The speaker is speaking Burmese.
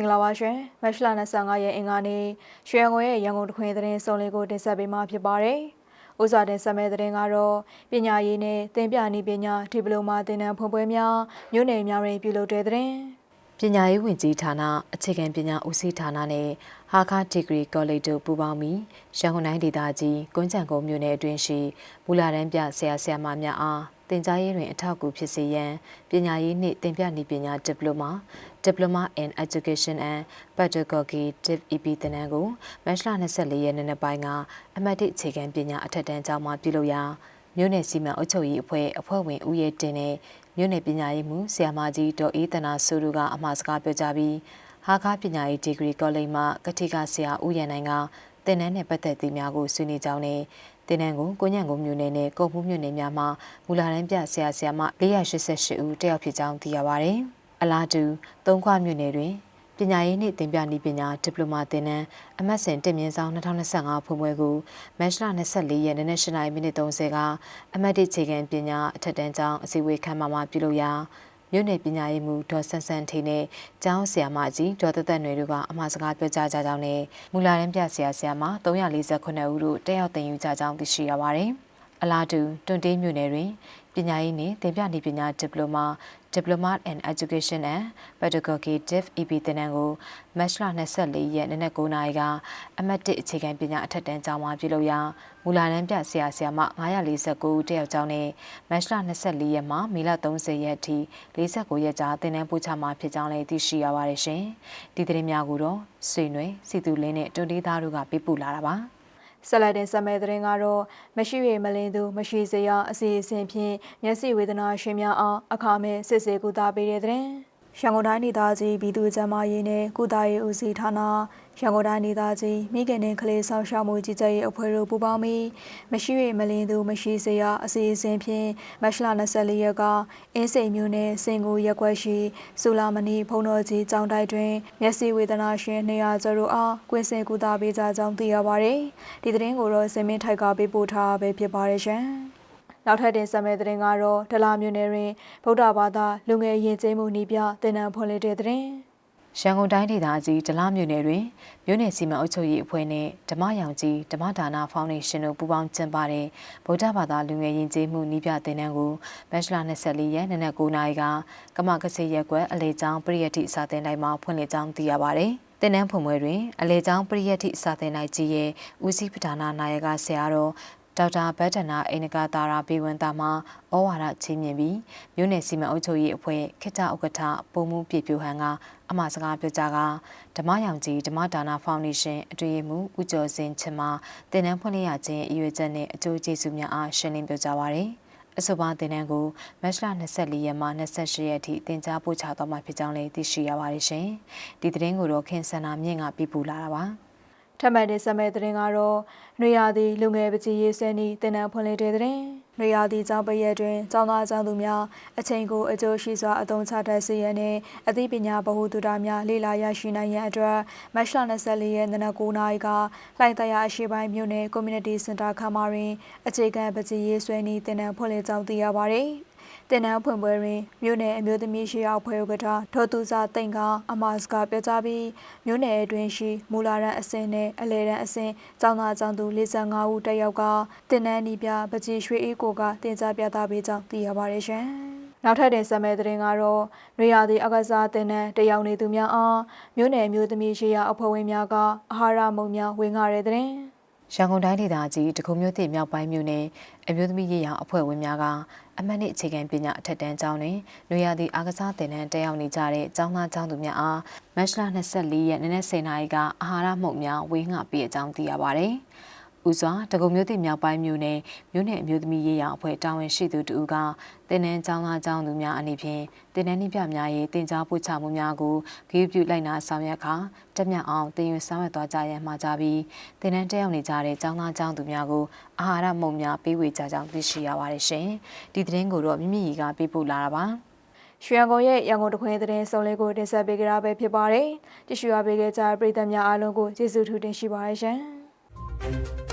င်္ဂလာပါရှင်မတ်လ25ရက်အင်္ဂါနေ့ရွှေရန်ကုန်ရဲ့ရန်ကုန်တခွင်သတင်းစုံလေးကိုတင်ဆက်ပေးမှာဖြစ်ပါတယ်။ဥစွာတင်ဆက်မဲ့သတင်းကတော့ပညာရေးနဲ့သင်ပြနည်းပညာဒီပလိုမာသင်တန်းဖွင့်ပွဲများမြို့နယ်များတွင်ပြုလုပ်တဲ့သတင်း။ ပညာရေးဝန်ကြီးဌာနအခြေခံပညာဦးစီးဌာနနဲ့ဟာခဒီဂရီကောလိပ်တို့ပူးပေါင်းပြီးရန်ကုန်တိုင်းဒေသကြီးကွန်းချံကုန်းမြို့နယ်အတွင်းရှိမူလာတန်းပြဆရာဆရာမများအားတင်ကြားရေးတွင်အထောက်အကူဖြစ်စေရန်ပညာရေးနှင့်တင်ပြနည်းပညာဒီပလိုမာ Diploma in Education and Pedagogy DEP သင်တန်းကိုမတ်လ24ရက်နေ့နေ့ပိုင်းကအမတ်တစ်အခြေခံပညာအထက်တန်းကျောင်းမှာပြုလုပ်ရာ မြို့နယ်စီမံအုပ်ချုပ်ရေးအဖွဲ့အဖွဲ့ဝင်ဦးရဲတင်နဲ့မြို့နယ်ပညာရေးမှူးဆရာမကြီးဒေါ်အေးတနာဆူတို့ကအမှာစကားပြောကြားပြီးဟာကားပညာရေးဒီဂရီကောလိပ်မှကတိကဆရာဦးရန်နိုင်ကသင်တန်းနဲ့ပတ်သက်သူများကိုဆွေးနွေးကြောင်းနဲ့တင်နန်းကိုကိုညံကိုမြို့နယ်နဲ့ကုတ်မှုမြို့နယ်များမှာမူလာတန်းပြဆရာဆရာမ488ဦးတက်ရောက်ဖြစ်ကြောင်းသိရပါဗျ။အလားတူသုံးခွမြို့နယ်တွင် ပညာရေးနှင့်သင်ပြနည်းပညာဒီပလိုမာသင်တန်းအမတ်စဉ်တင်မြင့်ဆောင်2025ဖွင့်ပွဲကိုမတ်လ24ရက်နေ့နက်၈မိနစ်30ကအမတ်တစ်ခြေခံပညာအထက်တန်းကျောင်းအစည်းအဝေးခန်းမမှာပြုလုပ်ရာမြို့နယ်ပညာရေးမှူးဒေါ်ဆန်းဆန်းထေနဲ့ကျောင်းဆရာမကြီးဒေါ်သက်သက်နွယ်တို့ကအမှားစကားပြောကြားကြကြောင်းနဲ့မူလာရန်ပြဆရာဆရာမ348ဦးတို့တက်ရောက်တင်ယူကြကြောင်းသိရှိရပါတယ်။အလားတူတွန်တေးမြို့နယ်တွင် ပညာရေးနှင့်သင်ပြနည်းပညာဒီပလိုမာ Diploma in Education and Pedagogy DIP EP သင်တန်းကိုမတ်လ24ရက်နေ့နက်9:00နာရီကအမတ်1အခြေခံပညာအထက်တန်းကျောင်းမှာပြုလုပ်ရာမူလာတန်းပြဆရာဆရာမ949ဦးတက်ရောက်ကြောင်းနဲ့မတ်လ24ရက်မှမေလ30ရက်အထိ49ရက်ကြာသင်တန်းပို့ချမှာဖြစ်ကြောင်းလည်းသိရှိရပါတယ်ရှင်။ဒီသတင်းများကိုတော့ဆွေနွေစီသူလင်းနဲ့တွန်တေးသားတို့ကပေးပို့လာတာပါ။ ဆက်လက်တင်ဆက်မဲ့သတင်းကတော့မရှိရမလင်းသူမရှိစေရအစီအစဉ်ဖြင့်မျက်စိဝေဒနာရှင်များအားအခမဲ့စစ်ဆေးကုသပေးတဲ့သတင်း ရန်ကုန်တိုင်းဒေသကြီးပြည်သူ့ကျန်းမာရေးနဲ့ကုသရေးဦးစီးဌာနရန်ကုန်တိုင်းဒေသကြီးမိခင်နဲ့ကလေးဆောင်ရှောက်မှုကြီးကြပ်ရေးအဖွဲ့တို့ပူးပေါင်းပြီးမရှိရမလင်းသူမရှိစေရအစီအစဉ်ဖြင့်မတ်လ24ရက်ကအင်းစိန်မြို့နယ်စင်ကိုရက်ွက်ရှိစူလာမဏီဖုံတော်ကြီးကျောင်းတိုက်တွင်မျက်စိဝေဒနာရှင်200ကျော်တို့အားကွင်းစင်ကုသပေးကြကြောင်းသိရပါတယ်။ဒီသတင်းကိုတော့စင်မင်းထိုက်ကပေးပို့ထားပဲဖြစ်ပါတယ်ရှင်။ နောက်ထပ်တင်ဆက်မယ့်သတင်းကတော့ဒလာမြို့နယ်တွင်ဗုဒ္ဓဘာသာလူငယ်ယဉ်ကျေးမှုနှိပြတင်နံဖွင့်လှစ်တဲ့သတင်း။ရန်ကုန်တိုင်းဒေသကြီးဒလမြို့နယ်တွင်မြို့နယ်စီမံအုပ်ချုပ်ရေးအဖွဲ့နှင့်ဓမ္မရောင်ကြီးဓမ္မဒါနဖောင်ဒေးရှင်းတို့ပူးပေါင်းကျင်းပတဲ့ဗုဒ္ဓဘာသာလူငယ်ယဉ်ကျေးမှုနှိပြသင်တန်းကိုမတ်လ24ရက်နေ့နက်9:00နာရီကကမကစေရက်ကွက်အလေကျောင်းပရိယတ်တိစာသင်တိုင်းမှာဖွင့်လှစ်ကြောင်းသိရပါဗျ။တင်နန်းဖွင့်ပွဲတွင်အလေကျောင်းပရိယတ်တိစာသင်တိုင်းကြီးရဲ့ဦးစီးပဌာနာနာယကဆရာတော် ဒေါက်တာဘတ်တနာအိန္ဒကတာရာဘေဝန္တာမှဩဝါဒချင်းမြင်ပြီးမြို့နယ်စီမံအုပ်ချုပ်ရေးအဖွဲ့ခေတ္တဥက္ကဋ္ဌပုံမှုပြပြဟန်ကအမှာစကားပြောကြားကဓမ္မရောင်ကြီးဓမ္မဒါနာဖောင်ဒေးရှင်းအတွင်းမှုဦးကျော်စင်ချင်မှာတင်နန်းဖွင့်လှစ်ရခြင်းအရွယ်ချက်နဲ့အကျိုးကျေးဇူးများအားရှင်းလင်းပြောကြားပါရယ်အဆိုပါတင်နန်းကိုမတ်လ24ရက်မှ28ရက်အထိတင် जा ပို့ချသွားမှာဖြစ်ကြောင်းလည်းသိရှိရပါတယ်ရှင်။ဒီသတင်းကိုတော့ခင်စန္နာမြင့်ကပြပူလာတာပါ။ ထပ်မံတင်ဆက်မဲ့သတင်းကတော့နှွေရသည်လူငယ်ပကြီးရေးစဲနီတင်နန်းဖွင့်လှစ်တဲ့သတင်းနှွေရသည်ကျောင်းပရက်တွင်ကျောင်းသားကျောင်းသူများအချိန်ကိုအကျိုးရှိစွာအသုံးချတတ်စေရန်နှင့်အသိပညာဗဟုသုတများလေ့လာရရှိနိုင်ရန်အတွက်မတ်လ24ရက်နေ့နက်9:00နာရီကလှိုင်တရားအရှိပိုင်းမြို့နယ် Community Center ခမ်းမတွင်အခြေခံပကြီးရေးဆွဲနီတင်နန်းဖွင့်လှစ်ကြောင်းသိရပါသည်။ တင်နန်းဖွင့်ပွဲတွင်မြို့နယ်အမျိုးသမီးရှိအောင်ဖွဲ့ဥက္ကဋ္ဌဒေါ်သူစာတိန်ကအမစကားပြောကြားပြီးမြို့နယ်အတွင်းရှိမူလာရန်အစင်းနဲ့အလဲရန်အစင်းကျောင်းသားကျောင်းသူ45ဦးတက်ရောက်ကတင်နန်းနီးပြပကြီးရွှေအေးကိုကတင်ကြားပြသပေးကြောင်းသိရပါတယ်ရှင်။နောက်ထပ်တင်ဆက်မဲ့သတင်းကတော့နေရာသည့်အကစားတင်နန်းတယောက်နေသူများအားမြို့နယ်မျိုးသမီးရှိရာအဖွဲ့ဝင်များကအာဟာရမုံများဝင်ကားတဲ့တဲ့ ရန်ကုန်တိုင်းဒေသကြီးတကုံမြို့သည့်မြောက်ပိုင်းမြို့နယ်အမျိုးသမီးရေးရာအဖွဲ့ဝင်များကအမတ်နှစ်အခြေခံပညာအထက်တန်းကျောင်းတွင်နွေရာသီအားကစားသင်တန်းတက်ရောက်နေကြတဲ့ကျောင်းသားကျောင်းသူများအားမတ်လ24ရက်နေ့နက်10:00နာရီကအာဟာရမှုန့်များဝေငှပေးအကြောင်းသိရပါဗျ။ ဦးစွာတကုံမျိုးသည့်မြောက်ပိုင်းမြို့နယ်မြို့နယ်အမျိုးသမီးရေးရာအဖွဲ့တာဝန်ရှိသူတူကတင်နန်းကျောင်းသားကျောင်းသူများအနေဖြင့်တင်နန်းနှိပြများရဲ့တင် जा ပို့ချမှုများကိုဂရုပြုလိုက်နာဆောင်ရွက်ခါတက်မြတ်အောင်တင်ယူဆောင်ရွက်သွားကြရန်မှာကြပြီးတင်နန်းတက်ရောက်နေကြတဲ့ကျောင်းသားကျောင်းသူများကိုအာဟာရမုံများပေးဝေကြကြောင်းသိရှိရပါတယ်ရှင်ဒီသတင်းကိုတော့မိမိကြီးကပေးပို့လာတာပါရွှေရန်ကုန်ရဲ့ရန်ကုန်တခွင်သတင်းစုံလေးကိုတင်ဆက်ပေးကြတာပဲဖြစ်ပါတယ်။ကြည့်ရှုအားပေးကြတဲ့ပရိသတ်များအားလုံးကိုကျေးဇူးထူးတင်ရှိပါတယ်ရှင်။